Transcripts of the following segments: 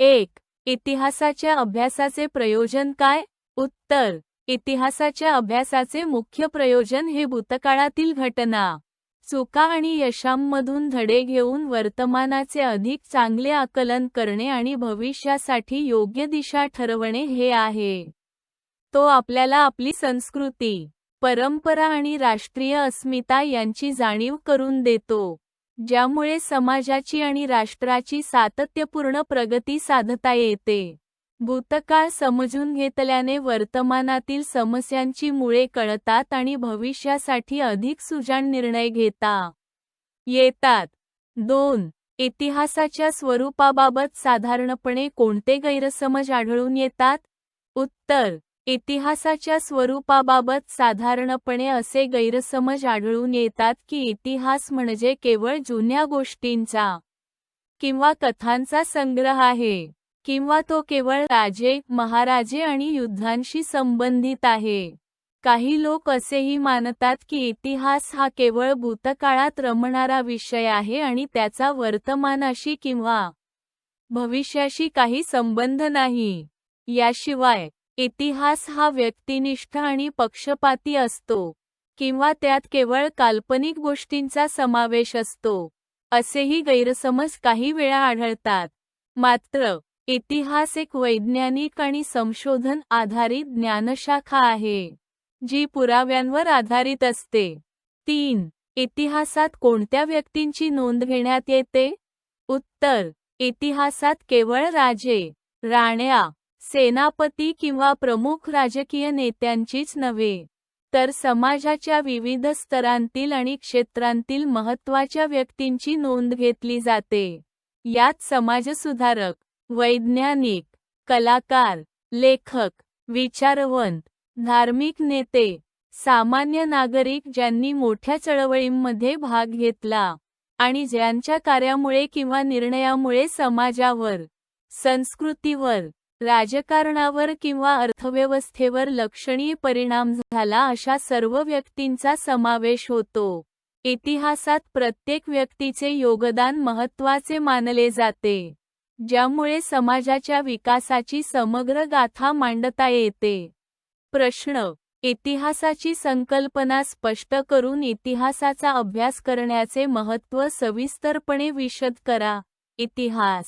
एक इतिहासाच्या अभ्यासाचे प्रयोजन काय? उत्तर इतिहासाच्या अभ्यासाचे मुख्य प्रयोजन हे भूतकाळातील घटना. चुका आणि यशांमधून धडे घेऊन वर्तमानाचे अधिक चांगले आकलन करणे आणि भविष्यासाठी योग्य दिशा ठरवणे हे आहे. तो आपल्याला आपली संस्कृती परंपरा आणि राष्ट्रीय अस्मिता यांची जाणीव करून देतो. ज्यामुळे समाजाची आणि राष्ट्राची सातत्यपूर्ण प्रगती साधता येते. भूतकाळ समजून घेतल्याने वर्तमानातील समस्यांची मुळे कळतात आणि भविष्यासाठी अधिक सुजाण निर्णय घेता येतात. दोन इतिहासाच्या स्वरूपाबाबत साधारणपणे कोणते गैरसमज आढळून येतात? उत्तर इतिहासाच्या स्वरूपाबाबत साधारणपणे असे गैरसमज आढळून येतात की इतिहास म्हणजे केवळ जुन्या गोष्टींचा किंवा कथांचा संग्रह आहे किंवा तो केवळ राजे महाराजे आणि युद्धांशी संबंधित आहे. काही लोक असेही मानतात की इतिहास हा केवळ भूतकाळात रमणारा विषय आहे आणि त्याचा वर्तमानाशी किंवा भविष्याशी काही संबंध नाही. याशिवाय इतिहास हा व्यक्तिनिष्ठ आणि पक्षपाती असतो किंवा त्यात केवळ काल्पनिक गोष्टींचा समावेश असतो असेही गैरसमज काही वेळा आढळतात. मात्र इतिहास एक वैज्ञानिक आणि संशोधन आधारित ज्ञानशाखा आहे जी पुराव्यांवर आधारित असते. तीन इतिहासात कोणत्या व्यक्तींची नोंद घेण्यात येते? उत्तर इतिहासात केवळ राजे राण्या सेनापती किंवा प्रमुख राजकीय नेत्यांचीच नव्हे तर समाजाच्या विविध स्तरांतील आणि क्षेत्रांतील महत्त्वाच्या व्यक्तींची नोंद घेतली जाते. यात समाजसुधारक वैज्ञानिक कलाकार लेखक विचारवंत धार्मिक नेते सामान्य नागरिक ज्यांनी मोठ्या चळवळींमध्ये भाग घेतला आणि ज्यांच्या कार्यामुळे किंवा निर्णयामुळे समाजावर संस्कृतीवर राजकारणावर किंवा अर्थव्यवस्थेवर लक्षणीय परिणाम झाला अशा सर्व व्यक्तींचा समावेश होतो. इतिहासात प्रत्येक व्यक्तीचे योगदान महत्त्वाचे मानले जाते ज्यामुळे समाजाच्या विकासाची समग्र गाथा मांडता येते. प्रश्न इतिहासाची संकल्पना स्पष्ट करून इतिहासाचा अभ्यास करण्याचे महत्त्व सविस्तरपणे विशद करा. इतिहास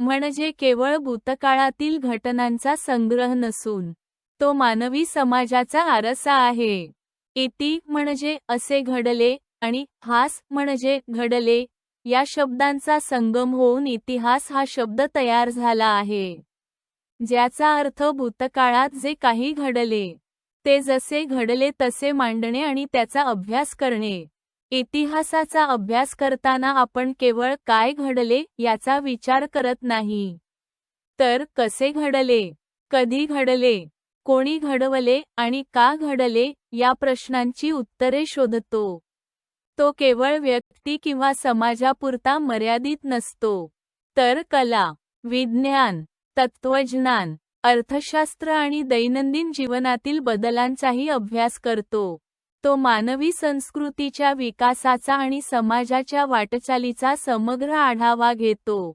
म्हणजे केवळ भूतकाळातील घटनांचा संग्रह नसून तो मानवी समाजाचा आरसा आहे. इति म्हणजे असे घडले आणि हास म्हणजे घडले या शब्दांचा संगम होऊन इतिहास हा शब्द तयार झाला आहे. ज्याचा अर्थ भूतकाळात जे काही घडले ते जसे घडले तसे मांडणे आणि त्याचा अभ्यास करणे. इतिहासाचा अभ्यास करताना आपण केवळ काय घडले याचा विचार करत नाही. तर कसे घडले? कधी घडले? कोणी घडवले आणि का घडले या प्रश्नांची उत्तरे शोधतो. तो केवळ व्यक्ती किंवा समाजापुरता मर्यादित नसतो. तर कला विज्ञान तत्त्वज्ञान अर्थशास्त्र आणि दैनंदिन जीवनातील बदलांचाही अभ्यास करतो. तो मानवी संस्कृतीच्या विकासाचा आणि समाजाच्या वाटचालीचा समग्र आढावा घेतो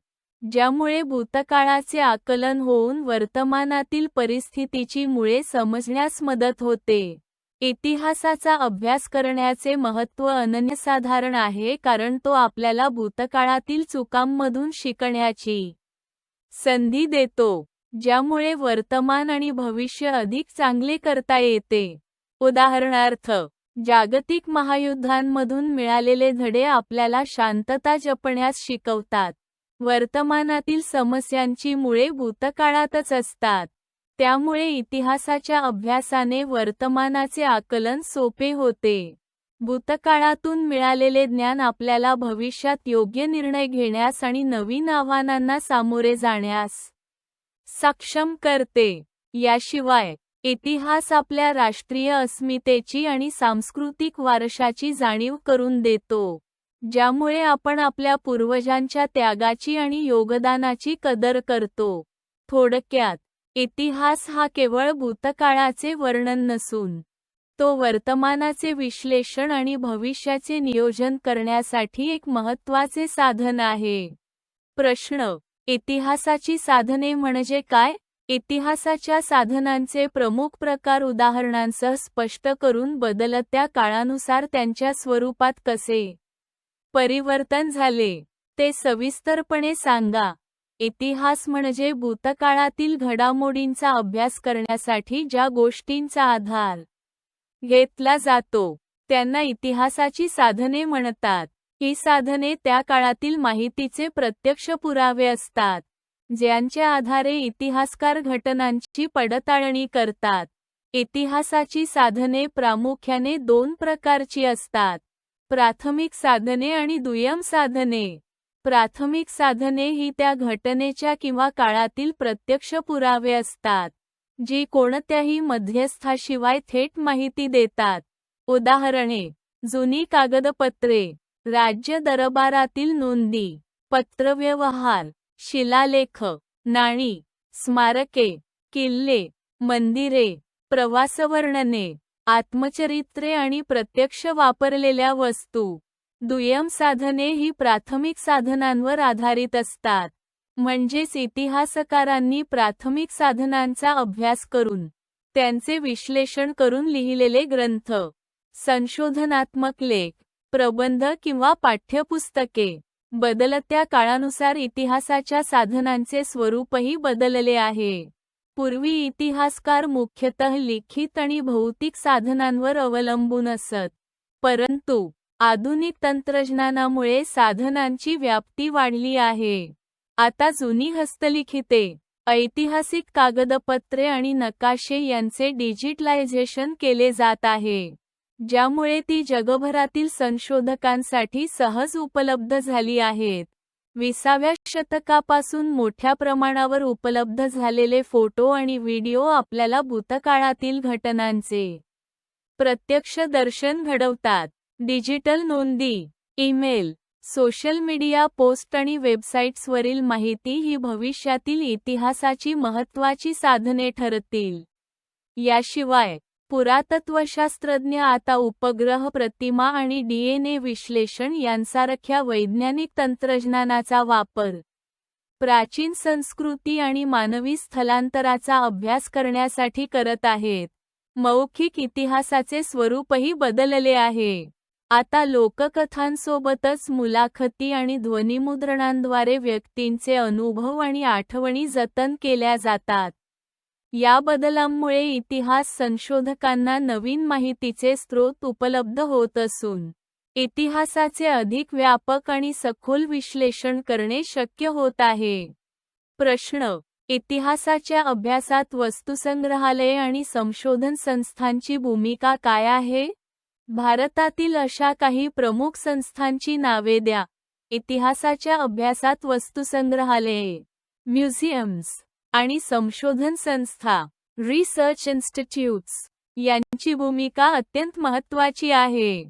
ज्यामुळे भूतकाळाचे आकलन होऊन वर्तमानातील परिस्थितीची मुळे समजण्यास मदत होते. इतिहासाचा अभ्यास करण्याचे महत्त्व अनन्यसाधारण आहे कारण तो आपल्याला भूतकाळातील चुकांमधून शिकण्याची संधी देतो ज्यामुळे वर्तमान आणि भविष्य अधिक चांगले करता येते. उदाहरणार्थ जागतिक महायुद्धांमधून मिळालेले धडे आपल्याला शांतता जपण्यास शिकवतात. वर्तमानातील समस्यांची मुळे भूतकाळातच असतात. त्यामुळे इतिहासाच्या अभ्यासाने वर्तमानाचे आकलन सोपे होते. भूतकाळातून मिळालेले ज्ञान आपल्याला भविष्यात योग्य निर्णय घेण्यास आणि नवीन आव्हानांना सामोरे जाण्यास सक्षम करते. याशिवाय इतिहास आपल्या राष्ट्रीय अस्मितेची आणि सांस्कृतिक वारशाची जाणीव करून देतो ज्यामुळे आपण आपल्या पूर्वजांच्या त्यागाची आणि योगदानाची कदर करतो. थोडक्यात इतिहास हा केवळ भूतकाळाचे वर्णन नसून तो वर्तमानाचे विश्लेषण आणि भविष्याचे नियोजन करण्यासाठी एक महत्त्वाचे साधन आहे. प्रश्न इतिहासाची साधने म्हणजे काय? इतिहासाच्या साधनांचे प्रमुख प्रकार उदाहरणांसह स्पष्ट करून बदलत्या काळानुसार त्यांच्या स्वरूपात कसे परिवर्तन झाले ते सविस्तरपणे सांगा. इतिहास म्हणजे भूतकाळातील घडामोडींचा अभ्यास करण्यासाठी ज्या गोष्टींचा आधार घेतला जातो त्यांना इतिहासाची साधने म्हणतात. ही साधने त्या काळातील माहितीचे प्रत्यक्ष पुरावे असतात. ज्यांच्या आधारे इतिहासकार घटनांची पडताळणी करतात. इतिहासाची साधने प्रामुख्याने दोन प्रकारची असतात. प्राथमिक साधने आणि दुय्यम साधने. प्राथमिक साधने ही त्या घटनेच्या किंवा काळातील प्रत्यक्ष पुरावे असतात जी कोणत्याही मध्यस्थाशिवाय थेट माहिती देतात. उदाहरणे जुनी कागदपत्रे राज्य दरबारातील नोंदी पत्रव्यवहार शिलालेख नाणी स्मारके किल्ले मंदिरे प्रवासवर्णने आत्मचरित्रे आणि प्रत्यक्ष वापरलेल्या वस्तू. दुय्यम साधने ही प्राथमिक साधनांवर आधारित असतात म्हणजेच इतिहासकारांनी प्राथमिक साधनांचा अभ्यास करून त्यांचे विश्लेषण करून लिहिलेले ग्रंथ संशोधनात्मक लेख प्रबंध किंवा पाठ्यपुस्तके. बदलत्या काळानुसार इतिहासाच्या साधनांचे स्वरूपही बदलले आहे. पूर्वी इतिहासकार मुख्यतः लिखित आणि भौतिक साधनांवर अवलंबून असत परंतु आधुनिक तंत्रज्ञानामुळे साधनांची व्याप्ती वाढली आहे. आता जुनी हस्तलिखिते ऐतिहासिक कागदपत्रे आणि नकाशे यांचे डिजिटलायझेशन केले जात आहे. ज्यामुळे ती जगभरातील संशोधकांसाठी सहज उपलब्ध झाली आहेत. विसाव्या शतकापासून मोठ्या प्रमाणावर उपलब्ध झालेले फोटो आणि व्हिडिओ आपल्याला भूतकाळातील घटनांचे प्रत्यक्ष दर्शन घडवतात. डिजिटल नोंदी ईमेल सोशल मीडिया पोस्ट आणि वेबसाईट्सवरील माहिती ही भविष्यातील इतिहासाची महत्त्वाची साधने ठरतील. याशिवाय पुरातत्वशास्त्रज्ञ आता उपग्रह प्रतिमा आणि डीएनए विश्लेषण यांसारख्या वैज्ञानिक तंत्रज्ञानाचा वापर प्राचीन संस्कृती आणि मानवी स्थलांतराचा अभ्यास करण्यासाठी करत आहेत. मौखिक इतिहासाचे स्वरूपही बदलले आहे. आता लोककथांसोबतच मुलाखती आणि ध्वनिमुद्रणांद्वारे व्यक्तींचे अनुभव आणि आठवणी जतन केल्या जातात. या बदलांमुळे इतिहास संशोधकांना नवीन माहितीचे स्रोत उपलब्ध होत असून इतिहासाचे अधिक व्यापक आणि सखोल विश्लेषण करणे शक्य होत आहे. प्रश्न इतिहासाच्या अभ्यासात वस्तुसंग्रहालये आणि संशोधन संस्थांची भूमिका काय आहे? भारतातील अशा काही प्रमुख संस्थांची नावे द्या. इतिहासाच्या अभ्यासात वस्तुसंग्रहालये म्युझियम्स आणि संशोधन संस्था रिसर्च इन्स्टिट्यूट्स यांची भूमिका अत्यंत महत्त्वाची आहे.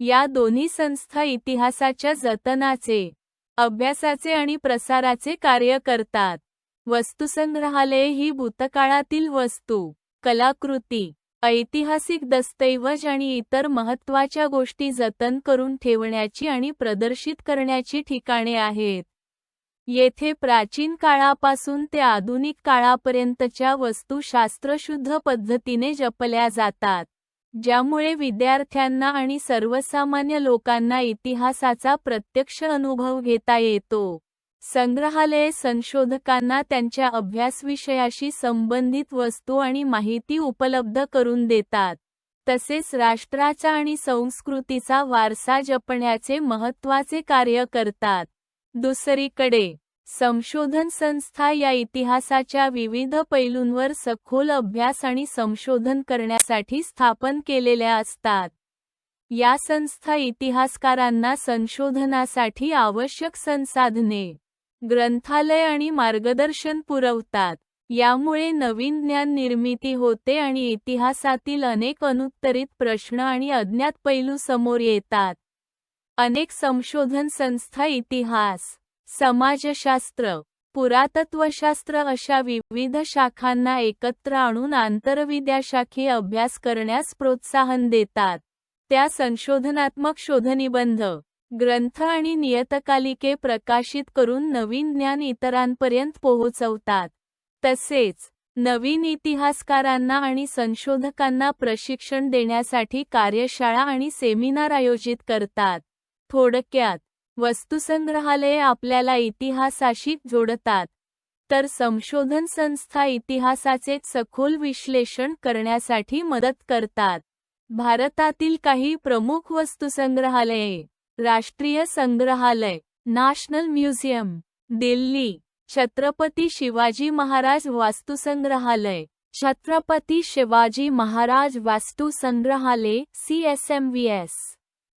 या दोन्ही संस्था इतिहासाच्या जतनाचे अभ्यासाचे आणि प्रसाराचे कार्य करतात. वस्तुसंग्रहालये ही भूतकाळातील वस्तू कलाकृती ऐतिहासिक दस्तऐवज आणि इतर महत्त्वाच्या गोष्टी जतन करून ठेवण्याची आणि प्रदर्शित करण्याची ठिकाणे आहेत. येथे प्राचीन काळापासून ते आधुनिक काळापर्यंतच्या वस्तू शास्त्रशुद्ध पद्धतीने जपल्या जातात ज्यामुळे विद्यार्थ्यांना आणि सर्वसामान्य लोकांना इतिहासाचा प्रत्यक्ष अनुभव घेता येतो. संग्रहालये संशोधकांना त्यांच्या अभ्यासविषयाशी संबंधित वस्तू आणि माहिती उपलब्ध करून देतात तसेच राष्ट्राचा आणि संस्कृतीचा वारसा जपण्याचे महत्त्वाचे कार्य करतात. दुसरीकडे संशोधन संस्था या इतिहासाच्या विविध पैलूंवर सखोल अभ्यास आणि संशोधन करण्यासाठी स्थापन केलेल्या असतात. या संस्था इतिहासकारांना संशोधनासाठी आवश्यक संसाधने ग्रंथालय आणि मार्गदर्शन पुरवतात. यामुळे नवीन ज्ञान निर्मिती होते आणि इतिहासातील अनेक अनुत्तरित प्रश्न आणि अज्ञात पैलू समोर येतात. अनेक संशोधन संस्था इतिहास समाजशास्त्र पुरातत्वशास्त्र अशा विविध शाखांना एकत्र आणून आंतरविद्याशाखीय अभ्यास करण्यास प्रोत्साहन देतात. त्या संशोधनात्मक शोधनिबंध ग्रंथ आणि नियतकालिके प्रकाशित करून नवीन ज्ञान इतरांपर्यंत पोहोचवतात. तसेच नवीन इतिहासकारांना आणि संशोधकांना प्रशिक्षण देण्यासाठी कार्यशाळा आणि सेमिनार आयोजित करतात. थोडक्यात वस्तुसंग्रहालये आपल्याला इतिहासाशी जोडतात. तर संशोधन संस्था इतिहासाचे सखोल विश्लेषण करण्यासाठी मदत करतात. भारतातील काही प्रमुख वस्तुसंग्रहालये राष्ट्रीय संग्रहालय नॅशनल म्युझियम दिल्ली छत्रपती शिवाजी महाराज वास्तुसंग्रहालय Chhatrapati Shivaji Maharaj वास्तुसंग्रहालय C S M V S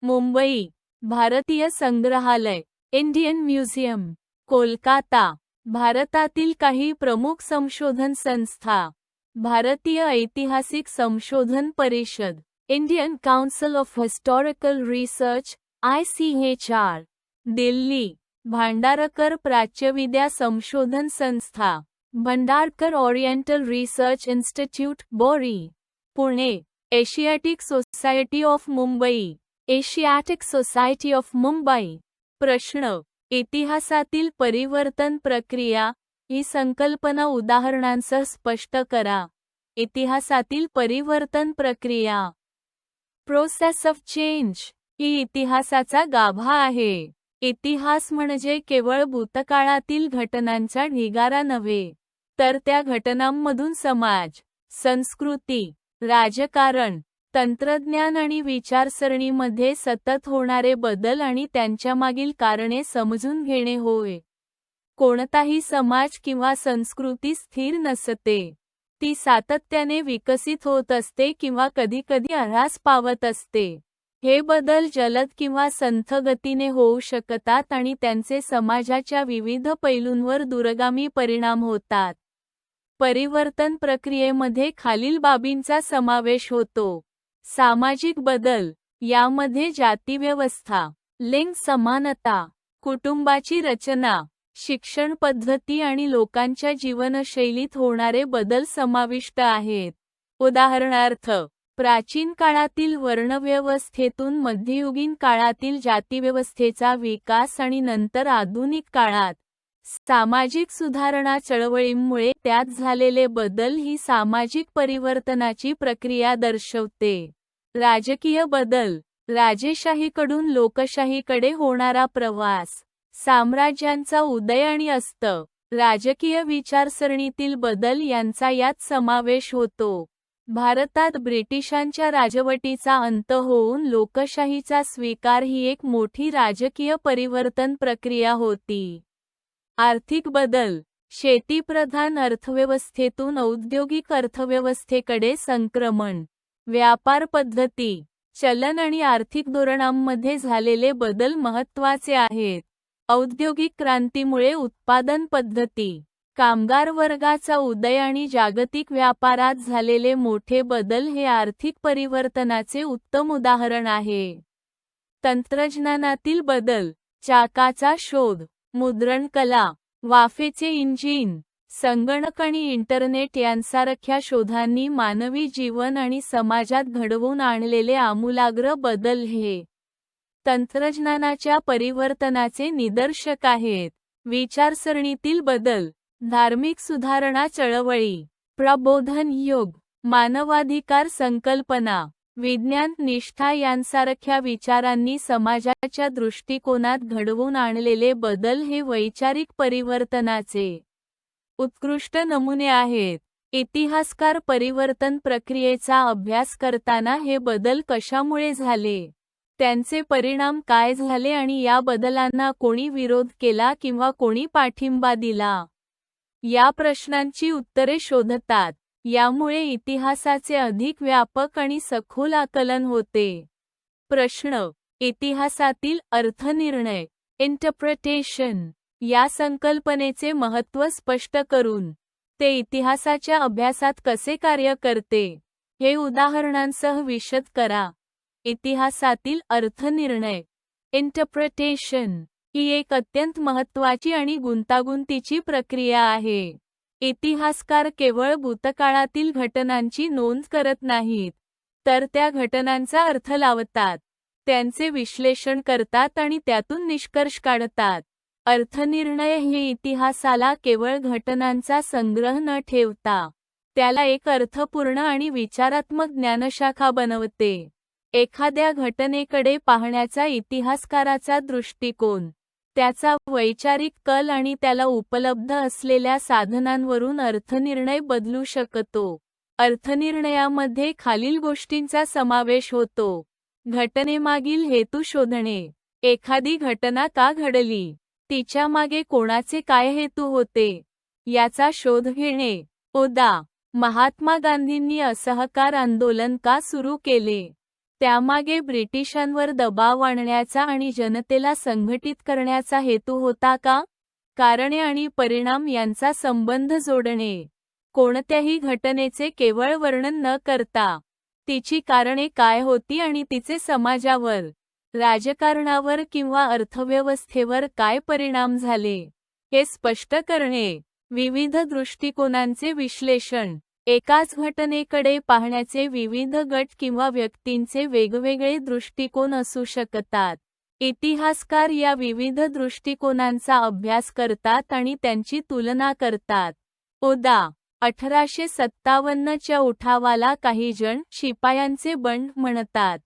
Mumbai. भारतीय संग्रहालय इंडियन म्युझियम कोलकाता भारतातील काही प्रमुख संशोधन संस्था भारतीय ऐतिहासिक संशोधन परिषद Indian council of historical research I C H R Delhi Bhandarkar प्राच्यविद्या संशोधन संस्था Bhandarkar oriental research institute BORI Pune Asiatic society of Mumbai. Asiatic society of Mumbai. प्रश्न. इतिहासातील परिवर्तन प्रक्रिया. ही संकल्पना उदाहरणांसह स्पष्ट करा. इतिहासातील परिवर्तन प्रक्रिया. प्रोसेस ऑफ चेंज ही इतिहासाचा गाभा आहे. इतिहास म्हणजे केवळ भूतकाळातील घटनांचा ढिगारा नव्हे तर त्या घटनांमधून समाज संस्कृती राजकारण तंत्रज्ञान आणि विचारसरणीमध्ये सतत होणारे बदल आणि त्यांच्यामागील कारणे समजून घेणे होय. कोणताही समाज किंवा संस्कृती स्थिर नसते. ती सातत्याने विकसित होत असते किंवा कधीकधी ऱ्हास पावत असते. हे बदल जलद किंवा संथ गतीने होऊ शकतात आणि त्यांचे समाजाच्या विविध पैलूंवर दूरगामी परिणाम होतात. परिवर्तन प्रक्रियेमध्ये खालील बाबींचा समावेश होतो. सामाजिक बदल यामध्ये जातीव्यवस्था लिंग समानता कुटुंबाची रचना शिक्षण पद्धती आणि लोकांच्या जीवनशैलीत होणारे बदल समाविष्ट आहेत. उदाहरणार्थ प्राचीन काळातील वर्णव्यवस्थेतून मध्ययुगीन काळातील जातीव्यवस्थेचा विकास आणि नंतर आधुनिक काळात सामाजिक सुधारणा चळवळींमुळे त्यात झालेले बदल ही सामाजिक परिवर्तनाची प्रक्रिया दर्शवते. राजकीय बदल. राजेशाहीकडून लोकशाहीकडे होणारा प्रवास. साम्राज्यांचा उदय आणि अस्त. राजकीय विचारसरणीतील बदल यांचा यात समावेश होतो. भारतात ब्रिटिशांच्या राजवटीचा अंत होऊन लोकशाहीचा स्वीकार ही एक मोठी राजकीय परिवर्तन प्रक्रिया होती. आर्थिक बदल. शेतीप्रधान अर्थव्यवस्थेतून औद्योगिक अर्थव्यवस्थेकडे संक्रमण. व्यापार पद्धती चलन आणि आर्थिक धोरणांमध्ये झालेले बदल महत्त्वाचे आहेत. औद्योगिक क्रांतीमुळे उत्पादन पद्धती कामगार वर्गाचा उदय आणि जागतिक व्यापारात झालेले मोठे बदल हे आर्थिक परिवर्तनाचे उत्तम उदाहरण आहे. तंत्रज्ञानातील बदल चाकाचा शोध मुद्रणकला वाफेचे इंजिन संगणक आणि इंटरनेट यांसारख्या शोधांनी मानवी जीवन आणि समाजात घडवून आणलेले आमूलाग्र बदल हे तंत्रज्ञानाच्या परिवर्तनाचे निदर्शक आहेत. विचारसरणीतील बदल धार्मिक सुधारणा चळवळी प्रबोधन योग मानवाधिकार संकल्पना विज्ञान निष्ठा यांसारख्या विचारांनी समाजाच्या दृष्टिकोनात घडवून आणलेले बदल हे वैचारिक परिवर्तनाचे उत्कृष्ट नमुने आहेत. इतिहासकार परिवर्तन प्रक्रियेचा अभ्यास करताना हे बदल कशामुळे झाले? त्यांचे परिणाम काय झाले आणि या बदलांना कोणी विरोध केला किंवा कोणी पाठिंबा दिला? या प्रश्नांची उत्तरे शोधतात. यामुळे इतिहासाचे अधिक व्यापक आणि सखोल आकलन होते. प्रश्न. इतिहासातील अर्थनिर्णय. इंटरप्रिटेशन या संकल्पनेचे महत्त्व स्पष्ट करून ते इतिहासाच्या अभ्यासात कसे कार्य करते हे उदाहरणांसह विशद करा. इतिहासातील अर्थनिर्णय इंटरप्रिटेशन ही एक अत्यंत महत्त्वाची आणि गुंतागुंतीची प्रक्रिया आहे. इतिहासकार केवळ भूतकाळातील घटनांची नोंद करत नाहीत तर त्या घटनांचा अर्थ लावतात त्यांचे विश्लेषण करतात आणि त्यातून निष्कर्ष काढतात. अर्थनिर्णय हे इतिहासाला केवळ घटनांचा संग्रह न ठेवता त्याला एक अर्थपूर्ण आणि विचारात्मक ज्ञानशाखा बनवते. एखाद्या घटनेकडे पाहण्याचा इतिहासकाराचा दृष्टिकोन त्याचा वैचारिक कल आणि त्याला उपलब्ध असलेल्या साधनांवरून अर्थनिर्णय बदलू शकतो. अर्थनिर्णयामध्ये खालील गोष्टींचा समावेश होतो. घटनेमागील हेतू शोधणे. एखादी घटना का घडली? तिच्यामागे कोणाचे काय हेतू होते? याचा शोध घेणे. ओदा महात्मा गांधींनी असहकार आंदोलन का सुरू केले? त्यामागे ब्रिटिशांवर दबाव आणण्याचा आणि जनतेला संघटित करण्याचा हेतू होता का? कारणे आणि परिणाम यांचा संबंध जोडणे. कोणत्याही घटनेचे केवळ वर्णन न करता तिची कारणे काय होती आणि तिचे समाजावर राजकारणावर किंवा अर्थव्यवस्थेवर काय परिणाम झाले हे स्पष्ट करणे विविध दृष्टिकोनांचे विश्लेषण एकाच घटनेकडे पाहण्याचे विविध गट किंवा व्यक्तींचे वेगवेगळे दृष्टिकोन असू शकतात. इतिहासकार या विविध दृष्टिकोनांचा अभ्यास करतात आणि त्यांची तुलना करतात. उदा. अठराशे सत्तावन्नच्या उठावाला काही जण शिपायांचे बंड म्हणतात.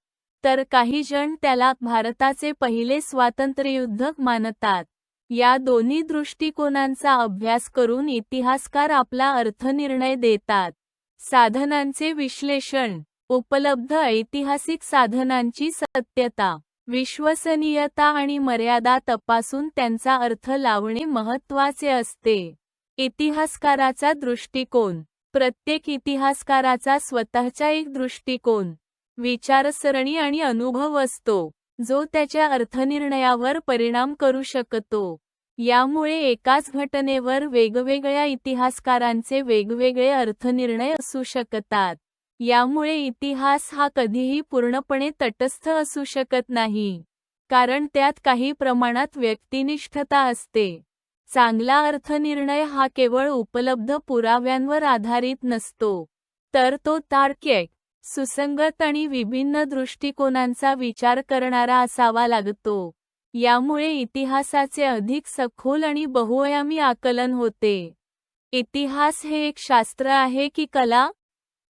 तर काही जण त्याला भारताचे पहिले स्वातंत्र्ययुद्धक मानतात. या दोन्ही दृष्टिकोनांचा अभ्यास करून इतिहासकार आपला अर्थनिर्णय देतात. साधनांचे विश्लेषण उपलब्ध ऐतिहासिक साधनांची सत्यता विश्वसनीयता आणि मर्यादा तपासून त्यांचा अर्थ लावणे महत्त्वाचे असते. इतिहासकाराचा दृष्टिकोन प्रत्येक इतिहासकाराचा स्वतःचा एक दृष्टिकोन विचारसरणी आणि अनुभव असतो जो त्याच्या अर्थनिर्णयावर परिणाम करू शकतो. यामुळे एकाच घटनेवर वेगवेगळ्या इतिहासकारांचे वेगवेगळे अर्थनिर्णय असू शकतात. यामुळे इतिहास हा कधीही पूर्णपणे तटस्थ असू शकत नाही कारण त्यात काही प्रमाणात व्यक्तिनिष्ठता असते. चांगला अर्थनिर्णय हा केवळ उपलब्ध पुराव्यांवर आधारित नसतो तर तो तार्क्यक सुसंगत आणि विभिन्न दृष्टिकोनांचा विचार करणारा असावा लागतो. यामुळे इतिहासाचे अधिक सखोल आणि बहुआयामी आकलन होते. इतिहास हे एक शास्त्र आहे की कला?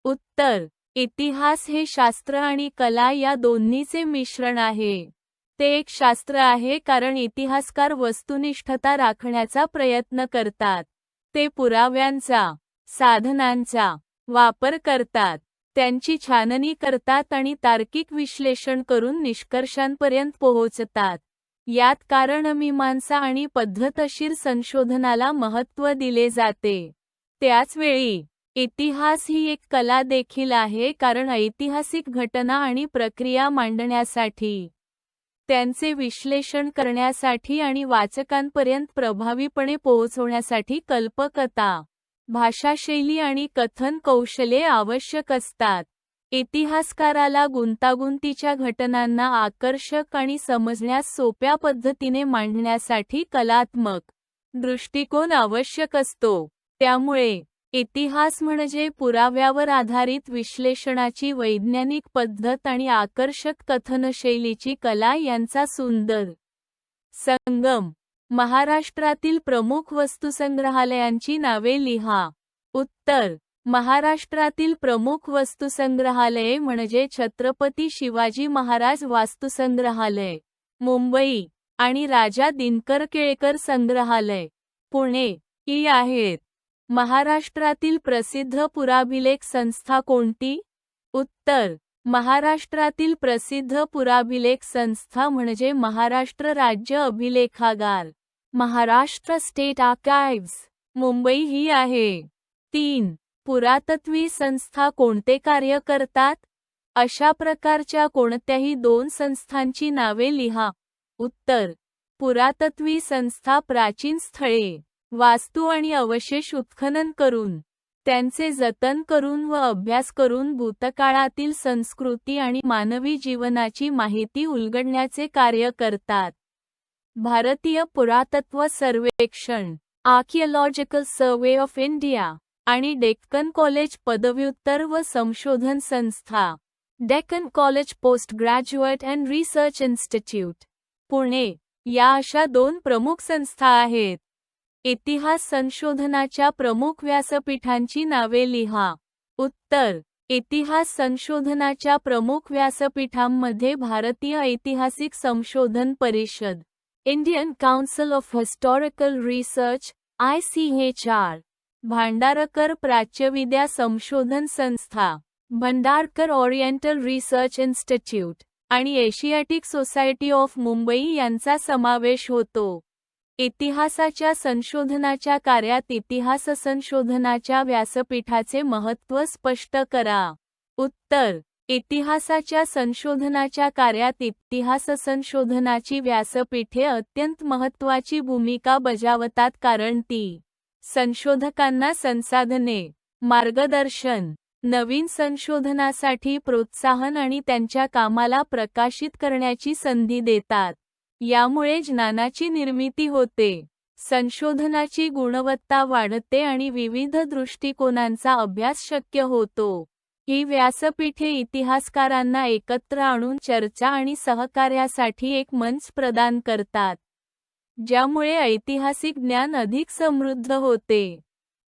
उत्तर. इतिहास हे शास्त्र आणि कला या दोन्हीचे मिश्रण आहे. ते एक शास्त्र आहे कारण इतिहासकार वस्तुनिष्ठता राखण्याचा प्रयत्न करतात. ते पुराव्यांचा साधनांचा वापर करतात. त्यांची छाननी करतात आणि तार्किक विश्लेषण करून निष्कर्षांपर्यंत पोहोचतात. यात कारण मीमांसा आणि पद्धतशीर संशोधनाला महत्त्व दिले जाते. त्याचवेळी इतिहास ही एक कला देखील आहे कारण ऐतिहासिक घटना आणि प्रक्रिया मांडण्यासाठी त्यांचे विश्लेषण करण्यासाठी आणि वाचकांपर्यंत प्रभावीपणे पोहोचवण्यासाठी कल्पकता भाषाशैली आणि कथन कौशल्ये आवश्यक असतात. इतिहासकाराला गुंतागुंतीच्या घटनांना आकर्षक आणि समजण्यास सोप्या पद्धतीने मांडण्यासाठी कलात्मक दृष्टिकोन आवश्यक असतो. त्यामुळे इतिहास म्हणजे पुराव्यावर आधारित विश्लेषणाची वैज्ञानिक पद्धत आणि आकर्षक कथनशैलीची कला यांचा सुंदर संगम. महाराष्ट्रातील प्रमुख वस्तुसंग्रहालयांची नावे लिहा. उत्तर. महाराष्ट्रातील प्रमुख वस्तुसंग्रहालये म्हणजे छत्रपती शिवाजी महाराज वास्तुसंग्रहालय मुंबई आणि राजा दिनकर केळकर संग्रहालय पुणे. ही आहेत. महाराष्ट्रातील प्रसिद्ध पुराभिलेख संस्था कोणती? उत्तर. महाराष्ट्रातील प्रसिद्ध पुराभिलेख संस्था म्हणजे महाराष्ट्र राज्य अभिलेखागार. महाराष्ट्र स्टेट आर्काइव्स मुंबई ही आहे. तीन पुरातत्वी संस्था कोणते कार्य करतात? अशा प्रकारच्या कोणत्याही दोन संस्थांची नावे लिहा. उत्तर पुरातत्वी संस्था प्राचीन स्थळे वास्तू आणि अवशेष उत्खनन करून त्यांचे जतन करून व अभ्यास करून भूतकाळातील संस्कृती आणि मानवी जीवनाची माहिती उलगडण्याचे कार्य करतात. भारतीय पुरातत्व सर्वेक्षण आर्किओलॉजिकल सर्वे ऑफ इंडिया आणि डेक्कन कॉलेज पदव्युत्तर व संशोधन संस्था Deccan college post graduate and research institute Pune या अशा दोन प्रमुख संस्था आहेत. इतिहास संशोधनाच्या प्रमुख व्यासपीठांची नावे लिहा. उत्तर इतिहास संशोधनाच्या प्रमुख व्यासपीठांमध्ये भारतीय ऐतिहासिक संशोधन परिषद Indian council of historical research I C H R Bhandarkar प्राच्यविद्या संशोधन संस्था भंडारकर ओरिएंटल रिसर्च इन्स्टिट्यूट आणि एशियाटिक सोसायटी ऑफ मुंबई यांचा समावेश होतो. इतिहासाच्या संशोधनाच्या कार्यात इतिहास संशोधनाच्या व्यासपीठाचे महत्त्व स्पष्ट करा. उत्तर इतिहासाच्या संशोधनाच्या कार्यात इतिहास संशोधनाची व्यासपीठे अत्यंत महत्त्वाची भूमिका बजावतात कारण ती संशोधकांना संसाधने मार्गदर्शन नवीन संशोधनासाठी प्रोत्साहन आणि त्यांच्या कामाला प्रकाशित करण्याची संधी देतात. यामुळे ज्ञानाची निर्मिती होते. संशोधनाची गुणवत्ता वाढते आणि विविध दृष्टिकोनांचा अभ्यास शक्य होतो. ही व्यासपीठे इतिहासकारांना एकत्र आणून चर्चा आणि सहकार्यासाठी एक मंच प्रदान करतात ज्यामुळे ऐतिहासिक ज्ञान अधिक समृद्ध होते.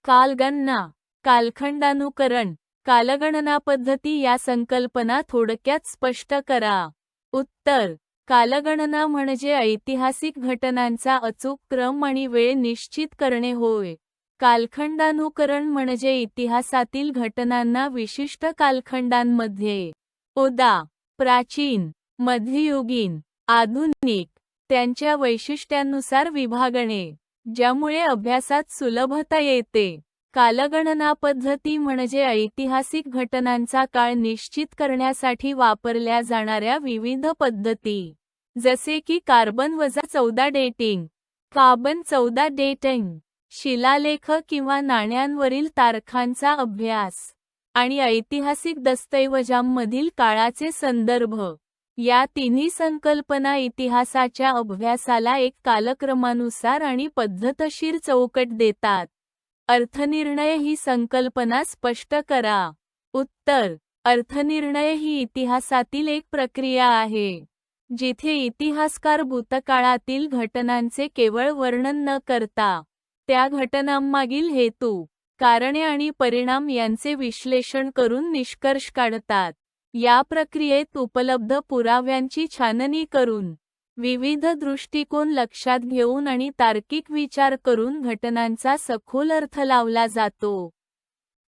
कालगणना कालखंडानुकरण कालगणना पद्धती या संकल्पना थोडक्यात स्पष्ट करा. उत्तर कालगणना म्हणजे ऐतिहासिक घटनांचा अचूक क्रम आणि वेळ निश्चित करणे होय. कालखंडानुकरण म्हणजे इतिहासातील घटनांना विशिष्ट कालखंडांमध्ये. ओदा प्राचीन मध्ययुगीन आधुनिक त्यांच्या वैशिष्ट्यांनुसार विभागणे ज्यामुळे अभ्यासात सुलभता येते. कालगणना पद्धती म्हणजे ऐतिहासिक घटनांचा काळ निश्चित करण्यासाठी वापरल्या जाणाऱ्या विविध पद्धती. जसे की कार्बन वजा चौदा डेटिंग कार्बन चौदा डेटिंग शिलालेख किंवा नाण्यांवरील तारखांचा अभ्यास आणि ऐतिहासिक दस्तऐवजांमधील काळाचे संदर्भ. या तिन्ही संकल्पना इतिहासाच्या अभ्यासाला एक कालक्रमानुसार आणि पद्धतशीर चौकट देतात. अर्थनिर्णय ही संकल्पना स्पष्ट करा. उत्तर. अर्थनिर्णय ही इतिहासातील एक प्रक्रिया आहे जिथे इतिहासकार भूतकाळातील घटनांचे केवळ वर्णन न करता त्या घटनांमागील हेतू कारणे आणि परिणाम यांचे विश्लेषण करून निष्कर्ष काढतात. या प्रक्रियेत उपलब्ध पुराव्यांची छाननी करून विविध दृष्टिकोन लक्षात घेऊन आणि तार्किक विचार करून घटनांचा सखोल अर्थ लावला जातो.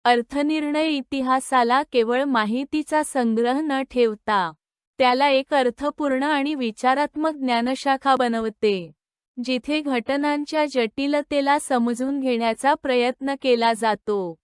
अर्थनिर्णय इतिहासाला केवळ माहितीचा संग्रह न ठेवता त्याला एक अर्थपूर्ण आणि विचारात्मक ज्ञानशाखा बनवते. जिथे घटनांच्या जटिलतेला समजून घेण्याचा प्रयत्न केला जातो.